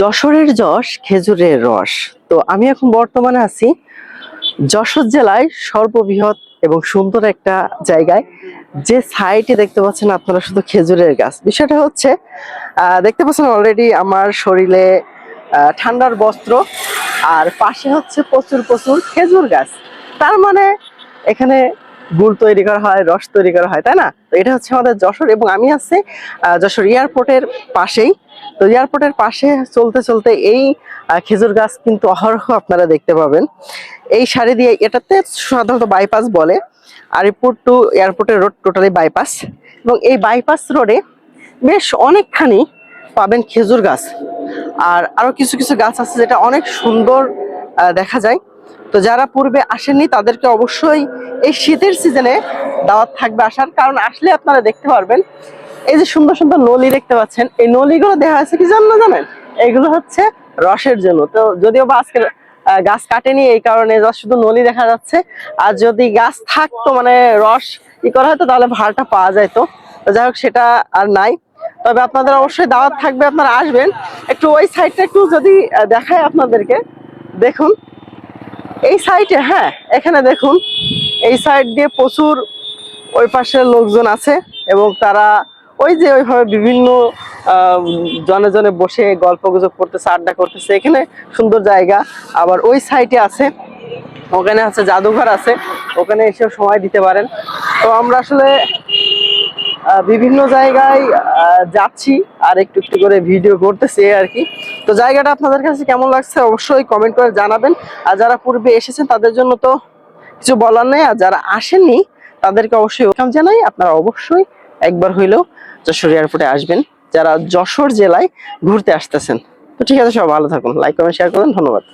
যশোরের যশ, খেজুরের রস। তো আমি এখন বর্তমানে আছি যশোর জেলায় সর্ববৃহৎ এবং সুন্দর একটা জায়গায়। যে সাইটে দেখতে পাচ্ছেন আপনারা শুধু খেজুরের গাছ। বিষয়টা হচ্ছে দেখতে পাচ্ছেন অলরেডি আমার শরীরে ঠান্ডার বস্ত্র, আর পাশে হচ্ছে প্রচুর প্রচুর খেজুর গাছ। তার মানে এখানে গুড় তৈরি করা হয়, রস তৈরি করা হয়, তাই না? তো এটা হচ্ছে আমাদের যশোর এবং আমি আছি যশোর এয়ারপোর্টের পাশেই। তো এয়ারপোর্টের পাশে চলতে চলতে এই খেজুর গাছ কিন্তু অহরহ আপনারা দেখতে পাবেন। এই সারি দিয়ে এটাতে সাধারণত বাইপাস বলে, আরিপুর টু এয়ারপোর্টের রোড টোটালি বাইপাস এবং এই বাইপাস রোডে বেশ অনেকখানি পাবেন খেজুর গাছ। আর আরও কিছু কিছু গাছ আছে যেটা অনেক সুন্দর দেখা যায়। তো যারা পূর্বে আসেননি, তাদেরকে অবশ্যই এই শীতের সিজনে দাওয়াত থাকবে আসার। কারণ আসলে আপনারা দেখতে পারবেন, এই যে সুন্দর সুন্দর নলি দেখতে পাচ্ছেন, এই নলিগুলো দেখা যাচ্ছে কি জন্য জানেন? এইগুলো হচ্ছে রসের জন্য। তো যদিও বা আজকে গাছ কাটেনি, এই কারণে শুধু নলি দেখা যাচ্ছে। আর যদি গাছ থাকতো মানে রস ই করা হতো, তাহলে ভাড়টা পাওয়া যেত তো যাই হোক, সেটা আর নাই। তবে আপনাদের অবশ্যই দাওয়াত থাকবে, আপনারা আসবেন। একটু ওই সাইডটা একটু যদি দেখায় আপনাদেরকে। দেখুন। এই সাইডে হ্যাঁ এখানে দেখুন, এই সাইড দিয়ে প্রচুর ওই পাশের লোকজন আছে এবং তারা ওই যে ওইভাবে বিভিন্ন জনে জনে বসে গল্প গুজব করতেছে, আড্ডা করতেছে। এখানে সুন্দর জায়গা। আবার ওই সাইডে আছে, ওখানে আছে জাদুঘর আছে, ওখানে এসে সময় দিতে পারেন। তো আমরা আসলে বিভিন্ন জায়গায় যাচ্ছি আর একটু একটু করে ভিডিও করতেছি আর কি। তো জায়গাটা আপনাদের কাছে কেমন লাগছে অবশ্যই কমেন্ট করে জানাবেন। আর যারা পূর্বে এসেছেন, তাদের জন্য তো কিছু বলার নেই। আর যারা আসেননি, তাদেরকে অবশ্যই ওয়েলকাম জানাই। আপনারা অবশ্যই একবার হইলেও যশোর এয়ারপোর্টে আসবেন। যারা যশোর জেলায় ঘুরতে আসতেছেন, তো ঠিক আছে সব ভালো থাকুন। লাইক কমেন্ট শেয়ার করুন। ধন্যবাদ।